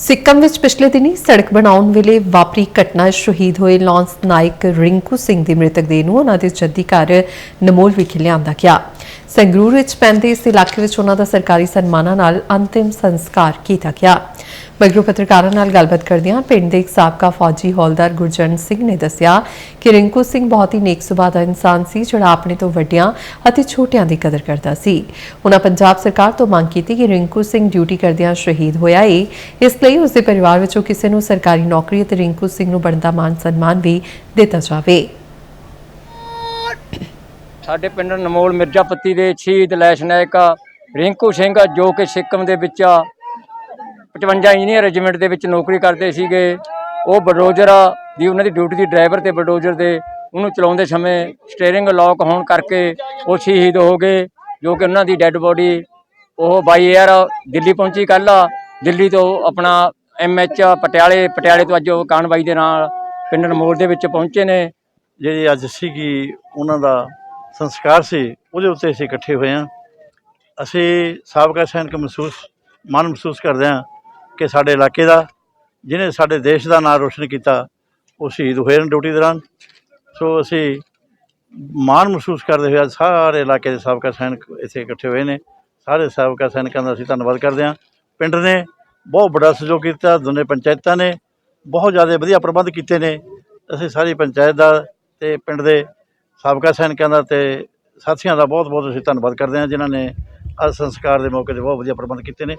ਸਿੱਕਮ ਵਿੱਚ ਪਿਛਲੇ ਦਿਨੀ ਸੜਕ ਬਣਾਉਣ ਵੇਲੇ ਵਾਪਰੀ ਘਟਨਾ ਸ਼ਹੀਦ ਹੋਏ ਲਾਂਸ ਨਾਇਕ ਰਿੰਕੂ ਸਿੰਘ ਦੀ ਮ੍ਰਿਤਕ ਦੇਹ ਨੂੰ ਉਹਨਾਂ ਦੇ ਜੱਦੀ ਘਰ ਨਮੋਲ ਵਿਖੇ ਲਿਆਂਦਾ ਗਿਆ। ਸੰਗਰੂਰ ਵਿੱਚ ਪੈਂਦੇ ਇਸ ਇਲਾਕੇ ਵਿੱਚ ਉਹਨਾਂ ਦਾ ਸਰਕਾਰੀ ਸਨਮਾਨਾਂ ਨਾਲ ਅੰਤਿਮ ਸੰਸਕਾਰ ਕੀਤਾ ਗਿਆ। ਮਗਰੋਂ ਪੱਤਰਕਾਰਾਂ ਨਾਲ ਗੱਲਬਾਤ ਕਰਦਿਆਂ ਪਿੰਡ ਦੇ ਇੱਕ ਸਾਬਕਾ ਫੌਜੀ ਹੌਲਦਾਰ ਗੁਰਜਨ ਸਿੰਘ ਨੇ ਦੱਸਿਆ ਕਿ ਰਿੰਕੂ ਸਿੰਘ ਬਹੁਤ ਹੀ ਨੇਕ ਸੁਭਾਅ ਦਾ ਇਨਸਾਨ ਸੀ, ਜਿਹੜਾ ਆਪਣੇ ਤੋਂ ਵੱਡਿਆਂ ਅਤੇ ਛੋਟਿਆਂ ਦੀ ਕਦਰ ਕਰਦਾ ਸੀ। ਉਹਨਾਂ ਪੰਜਾਬ ਸਰਕਾਰ ਤੋਂ ਮੰਗ ਕੀਤੀ ਕਿ ਰਿੰਕੂ ਸਿੰਘ ਡਿਊਟੀ ਕਰਦਿਆਂ ਸ਼ਹੀਦ ਹੋਇਆ ਏ। ਇਸ ਲਈ ਉਸ ਦੇ ਪਰਿਵਾਰ ਵਿੱਚੋਂ ਕਿਸੇ ਨੂੰ ਸਰਕਾਰੀ ਨੌਕਰੀ ਅਤੇ ਰਿੰਕੂ ਸਿੰਘ ਨੂੰ ਬਣਦਾ ਮਾਨ ਸਨਮਾਨ ਵੀ ਦਿੱਤਾ ਜਾਵੇ। ਸਾਡੇ ਪਿੰਡ ਨਮੋਲ ਮਿਰਜ਼ਾਪੱਤੀ ਦੇ ਸ਼ਹੀਦ ਲੈਸ਼ ਨਾਇਕ ਰਿੰਕੂ ਸਿੰਘ ਜੋ ਕਿ ਸਿੱਕਮ ਦੇ ਵਿੱਚ 55 ਇੰਜੀਨੀਅਰ ਰੈਜੀਮੈਂਟ ਦੇ ਵਿੱਚ ਨੌਕਰੀ ਕਰਦੇ ਸੀਗੇ। ਉਹ ਬਡੋਜਰ ਦੀ ਉਹਨਾਂ ਦੀ ਡਿਊਟੀ ਦੀ ਡਰਾਈਵਰ ਤੇ ਬਲਡੋਜ਼ਰ ਦੇ, ਉਹਨੂੰ ਚਲਾਉਂਦੇ ਸਮੇਂ ਸਟੀਅਰਿੰਗ ਲੌਕ ਹੋਣ ਕਰਕੇ ਉਹ ਸ਼ਹੀਦ ਹੋ ਗਏ, ਜੋ ਕਿ ਉਹਨਾਂ ਦੀ ਡੈੱਡ ਬੋਡੀ ਉਹ ਬਾਈ ਏਅਰ ਦਿੱਲੀ ਪਹੁੰਚੀ ਕੱਲ ਦਿੱਲੀ ਤੋਂ ਆਪਣਾ ਐਮਐਚ ਪਟਿਆਲੇ ਪਟਿਆਲੇ ਤੋਂ ਅੱਜ ਉਹ ਕਾਨਵਾਈ ਦੇ ਨਾਲ ਪਿੰਡ ਨਮੋਲ ਦੇ ਵਿੱਚ ਪਹੁੰਚੇ ਨੇ। ਜਿਹੜੀ ਅੱਜ ਸੀਗੀ ਉਹਨਾਂ ਦਾ ਸੰਸਕਾਰ ਸੀ, ਉਹਦੇ ਉੱਤੇ ਅਸੀਂ ਇਕੱਠੇ ਹੋਏ ਹਾਂ। ਅਸੀਂ ਸਾਬਕਾ ਸੈਨਿਕ ਮਹਿਸੂਸ, ਮਾਣ ਮਹਿਸੂਸ ਕਰਦੇ ਹਾਂ ਕਿ ਸਾਡੇ ਇਲਾਕੇ ਦਾ, ਜਿਹਨੇ ਸਾਡੇ ਦੇਸ਼ ਦਾ ਨਾਮ ਰੋਸ਼ਨ ਕੀਤਾ, ਉਹ ਸ਼ਹੀਦ ਹੋਏ ਨੇ ਡਿਊਟੀ ਦੌਰਾਨ। ਸੋ ਅਸੀਂ ਮਾਣ ਮਹਿਸੂਸ ਕਰਦੇ ਹੋਏ ਅੱਜ ਸਾਰੇ ਇਲਾਕੇ ਦੇ ਸਾਬਕਾ ਸੈਨਿਕ ਇੱਥੇ ਇਕੱਠੇ ਹੋਏ ਨੇ। ਸਾਰੇ ਸਾਬਕਾ ਸੈਨਿਕਾਂ ਦਾ ਅਸੀਂ ਧੰਨਵਾਦ ਕਰਦੇ ਹਾਂ। ਪਿੰਡ ਨੇ ਬਹੁਤ ਵੱਡਾ ਸਹਿਯੋਗ ਕੀਤਾ, ਦੋਨੇ ਪੰਚਾਇਤਾਂ ਨੇ, ਬਹੁਤ ਜ਼ਿਆਦਾ ਵਧੀਆ ਪ੍ਰਬੰਧ ਕੀਤੇ ਨੇ। ਅਸੀਂ ਸਾਰੀ ਪੰਚਾਇਤ ਦਾ ਤੇ ਪਿੰਡ ਦੇ ਸਾਬਕਾ ਸੈਨਿਕਾਂ ਦਾ ਤੇ ਸਾਥੀਆਂ ਦਾ ਬਹੁਤ ਬਹੁਤ ਅਸੀਂ ਧੰਨਵਾਦ ਕਰਦੇ ਹਾਂ, ਜਿਨ੍ਹਾਂ ਨੇ ਅੱਜ ਸੰਸਕਾਰ ਦੇ ਮੌਕੇ ਤੇ ਬਹੁਤ ਵਧੀਆ ਪ੍ਰਬੰਧ ਕੀਤੇ ਨੇ।